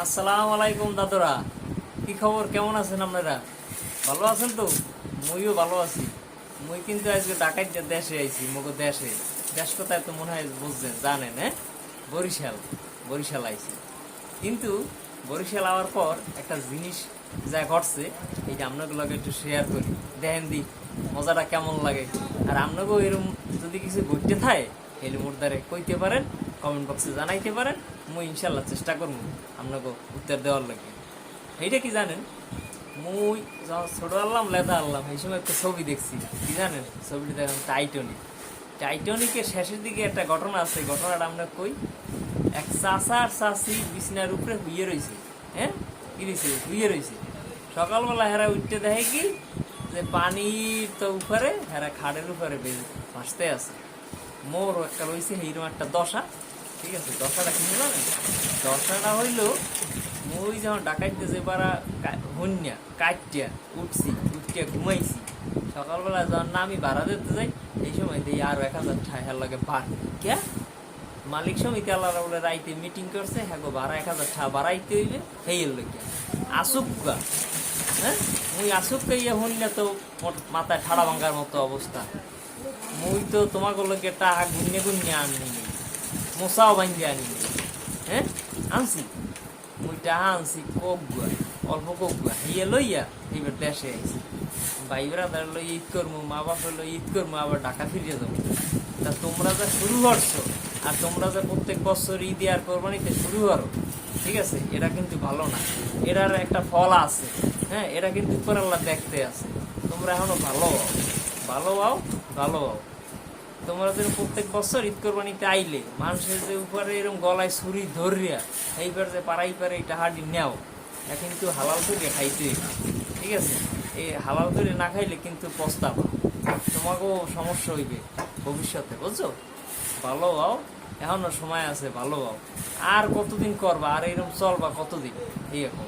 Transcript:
আসসালামু আলাইকুম দাদুরা। কি খবর? কেমন আছেন আপনারা? ভালো আছেন তো? মুইও ভালো আছি। মুই কিন্তু আজকে ডাকাইত দেশে আইছি, মগো দেশে। দেশ কোথায় তো মনে হয় বুঝছেন, জানেন হ্যাঁ? বরিশাল বরিশাল আইছি। কিন্তু বরিশাল আওয়ার পর একটা জিনিস যা ঘটছে এইটা আপনাকে লগে একটু শেয়ার করি। দেখেন দি, মজাটা কেমন লাগে? আর আপনাকেও এরকম যদি কিছু ঘটতে থাকে এলে মোর দ্বারে কইতে পারেন কমেন্ট বক্সে জানাইতে পারেন। মুই ইনশাল্লাহ চেষ্টা করব আপনাকে উত্তর দেওয়ার লাগে। এইটা কি জানেন? মুই যখন ছোট আনলাম লেদা আনলাম এই সময় একটা ছবি দেখছি। কি জানেন? ছবিটি দেখলাম টাইটনিক টাইটনিকের শেষের দিকে একটা ঘটনা আছে ঘটনাটা আমরা কই? এক চাষা আর চাষি বিছনার উপরে হুইয়ে রয়েছে হ্যাঁ? কি রয়েছে হুইয়ে রয়েছে সকালবেলা হেরা উঠতে দেখে কি? যে পানির তো উপরে, হেরা খাড়ের উপরে ভাসতে আছে। মোর একটা রয়েছে এইরকম একটা দশা। ঠিক আছে, দশাটা কি জানেন? দশাটা হইল মুই যখন ডাকাইতে যে পারা হন্যা কাটিয়া উঠছি উঠিয়া ঘুমাইছি, সকালবেলা যখন না আমি ভাড়া দিতে যাই, এই সময় দিই আরও এক হাজার ঠাইহার লাগে পার কে মালিক সমিতি আল্লাহ বলে রাইতে মিটিং করছে হ্যাঁ গো, ভাড়া এক হাজার ঠা বাড়াইতে হইবে, হেই লোকে আসুকা হ্যাঁ? মুই আসুকা ইয়ে হন্যা তো মাথায় ঠাড়া ভাঙ্গার মতো অবস্থা। মুই তো তোমাকে লোকে টাকা গুন্যে গুন্যে আনি মশাও বাঙ্গি আনি হ্যাঁ আনছি মুই টাকা আনছি কোক অল্প কোক গুয়া হিয়ে লইয়া এইবার দেশে আইছি ভাই ব্রাদার লই ঈদ করমু মা বাপের লই ঈদ করমু আবার ঢাকা ফিরে যাব তা তোমরা যা শুরু করছ আর তোমরা যে প্রত্যেক বছর ঈদে আর কোরবানিতে শুরু করো ঠিক আছে এটা কিন্তু ভালো না এটার একটা ফল আছে হ্যাঁ এটা কিন্তু উপর আল্লাহ দেখতে আছে তোমরা এখনও ভালো হও ভালো হও ভালো হও তোমরা যে প্রত্যেক বছর ঈদ কোরবানিতে আইলে, মানুষের যে উপরে এরকম গলায় ছুরি ধরিয়া এইবার যে পাড়াই পারে এই টাহাটি নেও কিন্তু হালাল করে খাইতে। ঠিক আছে? এই হালাল করে না খাইলে কিন্তু পস্তাব। তোমাকেও সমস্যা হইবে ভবিষ্যতে, বুঝছ? ভালো হও, এখনও সময় আছে, ভালো হও। আর কতদিন করবা? আর এরকম চলবা কতদিন? এই এখন।